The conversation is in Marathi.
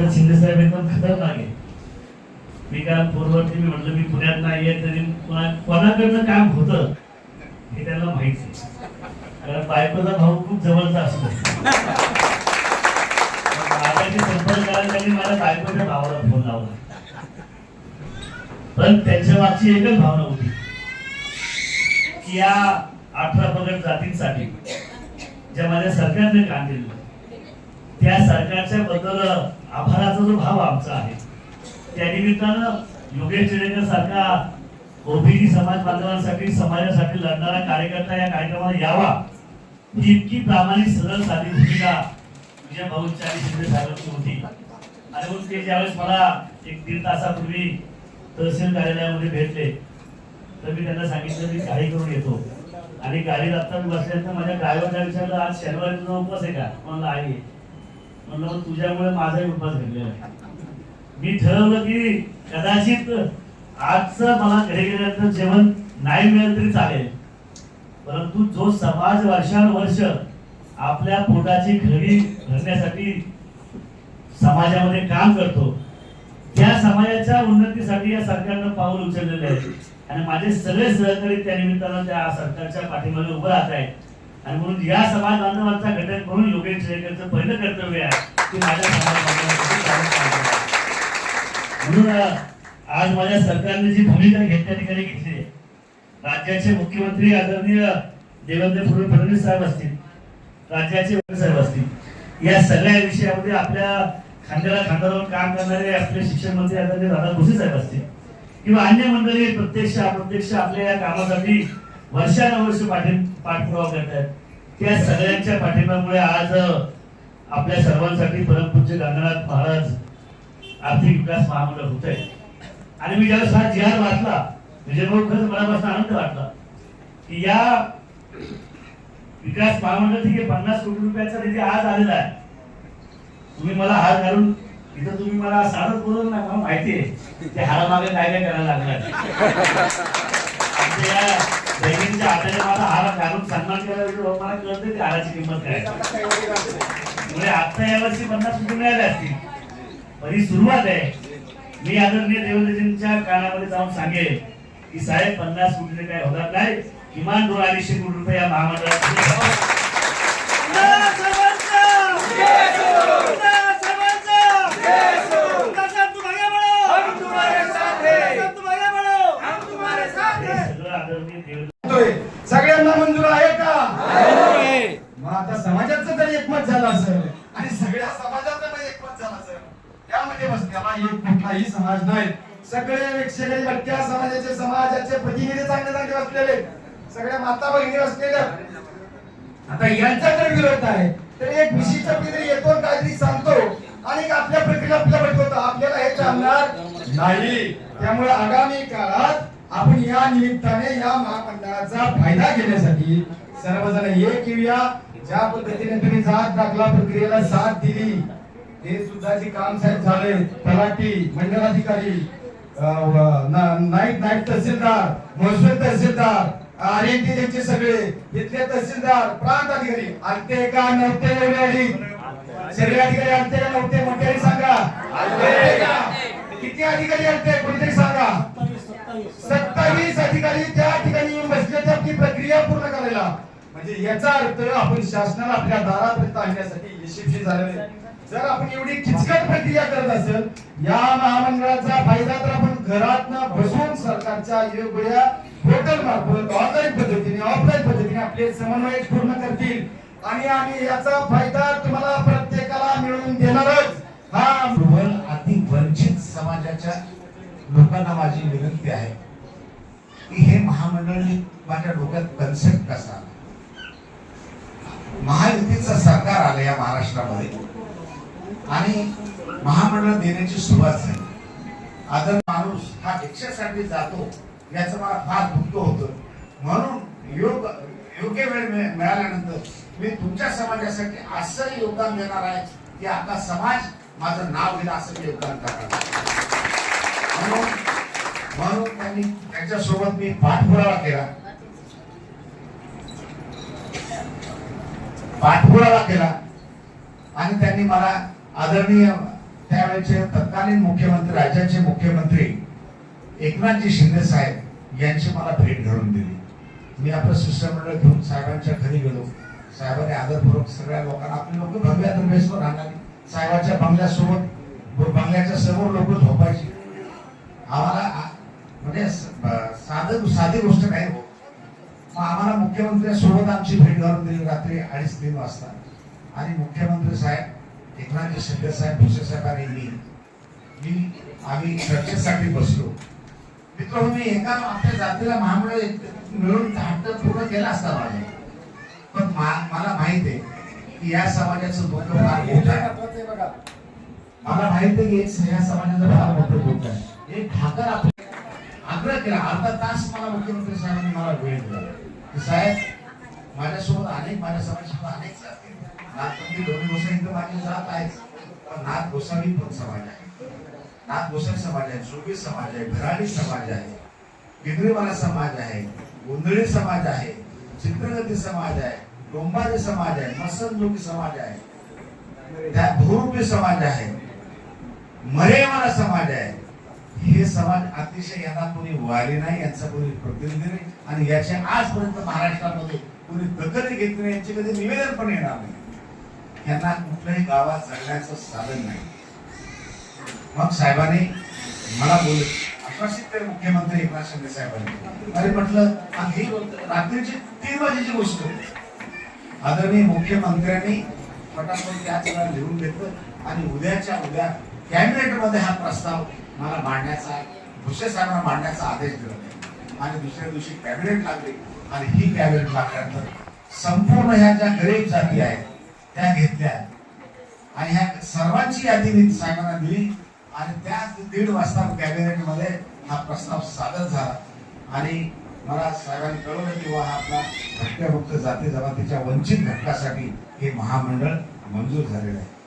तर शिंदेसाहेब एकदम खतरनाक आहे. मी काल फोनवरती मी म्हटलं मी पुण्यात नाहीये तरी कोणाकडनं काम होतं हे त्यांना माहिती आहे. कारण बायकोचा भाऊ खूप जवळचा असतो. माझ्याशी संपर्क त्यांनी मला बायकोच्या भावाला फोन लावला. पण त्यांच्या मागची एकच भावना होती की या अठरा पगड जातींसाठी ज्या माझ्या सरकारने काम दिलं त्या सरकारच्या बद्दल आभाराचा जो भाव आमचा आहे त्या निमित्तानं योगेश टिळेकर सारखा ओबीसी समाज बांधवांसाठी समाजासाठी लढणारा कार्यकर्ता या कार्यक्रमाला यावा ही इतकी प्रामाणिक सरळ साधी भूमिका विजय भाऊंच्या शिंदे साहेबांची होती. आणि मग ते ज्यावेळेस मला एक दीड तासापूर्वी तहसील कार्यालयामध्ये भेटले तर मी त्यांना सांगितलं मी गाडी करून येतो. आणि गाडीत आता मी बसल्यानंतर माझ्या ड्रायव्हरला विचारलं आज शनिवारी तुझा उपवास आहे का? म्हणलं आहे. म्हणलं मग तुझ्यामुळे माझाही उपास घडलेला आहे. मी ठरवलं की कदाचित आजचं मला घरी गेल्यानंतर जेवण नाही मिळेल तरी चालेल. परंतु जो समाज वर्षानुवर्ष आपल्या पोटाची खरी भरण्यासाठी समाजामध्ये काम करतो त्या समाजाच्या उन्नतीसाठी या सरकारनं पाऊल उचललेलं आहे. आणि माझे सगळे सहकारी त्या निमित्तानं त्या सरकारच्या पाठीमागे उभं राहत आहेत. आणि म्हणून या समाज बांधवांचा घटक म्हणून योगेश टिळेकरचं पहिलं कर्तव्य आहे की माझ्या समाज म्हणून आज माझ्या सरकारने जी भूमिका घेत त्या ठिकाणी घेतली आहे. राज्याचे मुख्यमंत्री आदरणीय देवेंद्र फडणवीस साहेब असतील राज्याचे साहेब असतील या सगळ्या विषयामध्ये आपल्या खांद्याला खांदा लावून काम करणारे आपले शिक्षण मंत्री आदरणीय दादा भुसे साहेब असतील. किंवा अन्य मंडळी प्रत्यक्ष अप्रत्यक्ष आपल्या या कामासाठी वर्षानुवर्ष पाठी पाठपुरावा करत त्या सगळ्यांच्या पाठिंब्यामुळे आज आपल्या सर्वांसाठी परमपूज्य गंगानाथ महाराज आर्थिक विकास महामंडळ होत आहे आणि मी ज्यावेळेस हा जिहार वाचला म्हणजे विजय खरंच मनापासून आनंद वाटला की या विकास महामंडळ ठीक आहे पन्नास कोटी रुपयाचा निधी आज आलेला आहे. तुम्ही मला हार घालून इथं तुम्ही मला साधत बोलवलं ना मला माहिती आहे ते हारामागे काय काय करायला लागणार आमच्या बहिणींच्या हाताने मला हार घालून सन्मान मला कळते हाराची किंमत काय म्हणजे यावर्षी पन्नास कोटी मिळाले असतील. पण ही सुरुवात आहे. मी आदरणीय देवेंद्रजींच्या कानामध्ये जाऊन सांगेल की साहेब पन्नास कोटी काय होणार नाही. किमान दोन अडीचशे कोटी रुपये या महामंडळात सगळं आदरणीय देवेंद्र म्हणतोय. सगळ्यांना मंजूर आहे का? मग आता समाजाचं तर एकमत झालं असेल. आणि सगळ्या समाजाचं पण एकमत झालं असेल. त्यामध्ये बसण्याला एक कुठलाही समाज नाही. सगळे सगळे भटक्या समाजाचे समाजाचे प्रतिनिधी चांगले चांगले बसलेले. सगळ्या माता भगिनी बसलेल्या. आता यांचा जर विरोध आहे. तर एक विशिष्ट काहीतरी येतो काहीतरी सांगतो. आणि आपल्या प्रक्रिया आपल्या भेटवतो आपल्याला हे चालणार नाही. त्यामुळे आगामी काळात आपण या निमित्ताने या महामंडळाचा फायदा घेण्यासाठी सर्वजण एक येऊया. ज्या पद्धतीने तुम्ही जात दाखला प्रक्रियेला साथ दिली हे सुद्धा जे काम साहेब झाले तलाठी मंडलाधिकारी अं, नाईक नाईक तहसीलदार महसूल तहसीलदार आर त्यांचे सगळे इथले तहसीलदार प्रांत अधिकारी आलते का नव्हते एवढे अधिक सगळे अधिकारी आलते का नव्हते? मोठ्याने सांगा? किती अधिकारी आलते? कोणीतरी सांगा? सत्तावीस अधिकारी त्या ठिकाणी येऊन बसले तर ती प्रक्रिया पूर्ण करायला. म्हणजे याचा अर्थ आपण शासनाला आपल्या दारापर्यंत आणण्यासाठी यशस्वी झालेले जर आपण एवढी किचकट प्रक्रिया करत असेल या महामंडळाचा फायदा तर आपण घरात बसून सरकारच्या योग्य पोर्टल मार्फत ऑनलाईन पद्धतीने ऑफलाईन पद्धतीने आपले समन्वय पूर्ण करतील. आणि आम्ही याचा फायदा तुम्हाला प्रत्येकाला मिळवून देणारच. हा अति वंचित समाजाच्या लोकांना माझी विनंती आहे की हे महामंडळ माझ्या डोक्यात कन्सेप्ट कसा? आला? महायुतीचं सरकार आलं या महाराष्ट्रामध्ये. आणि महामंडळ देण्याची सुरुवात झाली. आदर माणूस हा भिक्षेसाठी जातो याचं मला फार दुःख होतं. म्हणून योग योग्य वेळ मिळाल्यानंतर मी तुमच्या समाजासाठी असं योगदान देणार आहे की आपला समाज माझं नाव घेणं असं योगदान करणार म्हणून म्हणून त्यांनी त्यांच्यासोबत मी पाठपुरावा केला. पाठपुरावा केला. आणि त्यांनी मला आदरणीय त्यावेळेचे तत्कालीन मुख्यमंत्री राज्याचे मुख्यमंत्री एकनाथजी शिंदे साहेब यांची मला भेट घडून दिली. मी आपलं शिष्टमंडळ घेऊन साहेबांच्या घरी गेलो. साहेबांनी आदरपूर्वक सगळ्या लोकांना आपले लोक भव्य दरवेळेसवर राहणारी. साहेबाच्या बंगल्यासोबत बंगल्याच्या समोर लोक झोपायची. आम्हाला म्हणजे साधं साधी गोष्ट नाही हो. मग आम्हाला मुख्यमंत्र्यांसोबत आमची भेट घालून दिली रात्री अडीच तीन वाजता. आणि मुख्यमंत्री साहेब एकनाथजी शिंदे साहेब भुसे साहेब आणि मी मी आम्ही चर्चेसाठी बसलो. मित्र मी एका आपल्या जातीला महामंडळ मिळून हट्ट पूर्ण केला असता माझा. पण मला माहीत आहे की या समाजाचं दुःख फार मोठं आहे. मला माहीत आहे की या समाजाचं फार मोठं दुःख आहे. एक ठाकर आपल्या आग्रह केला. अर्धा तास मला मुख्यमंत्री साहेबांनी मला वेळ दिला. की साहेब माझ्यासोबत अनेक माझ्या समाजासोबत अनेक जाती नाथपंथी दोन्ही गोसावी तर माझी जात आहेच पण नाथ गोसावी पण समाज आहे. नाथ गोसावी समाज आहे जोगी समाज आहे भराडी समाज आहे बिगरीवाला समाज आहे गोंधळी समाज आहे चित्रगती समाज आहे डोंबारी समाज आहे मसनजोगी समाज आहे त्या भूरूपी समाज आहे मरेवाला समाज आहे. हे समाज अतिशय यांना कोणी वाले नाही यांचा कोणी प्रतिनिधी नाही. आणि याचे आजपर्यंत महाराष्ट्रामध्ये कोणी दखल घेतली नाही यांचे कधी निवेदन पण येणार नाही. यांना कुठल्याही गावात जगण्याचं साधन नाही. मग साहेबांनी मला बोल आश्वासित ते मुख्यमंत्री एकनाथ शिंदे साहेबांनी. अरे म्हटलं ही रात्रीची तीन वाजेची गोष्ट. आदरणीय मुख्यमंत्र्यांनी पटापट त्याच वेळा लिहून घेतलं आणि उद्याच्या उद्या कॅबिनेटमध्ये हा प्रस्ताव मला मांडण्याचा भुसे साहेबांना मांडण्याचा आदेश दिला आणि दुसऱ्या दिवशी कॅबिनेट लागली. आणि ही कॅबिनेट लागल्यानंतर संपूर्ण ह्या ज्या गरीब जाती आहेत त्या घेतल्या. आणि ह्या सर्वांची यादी मी साहेबांना दिली. आणि त्या दीड वाजता कॅबिनेटमध्ये हा प्रस्ताव सादर झाला. आणि मला साहेबांनी कळवलं की वा हा आपला भटक्यामुक्त जाती जमातीच्या वंचित घटकासाठी हे महामंडळ मंजूर झालेलं आहे.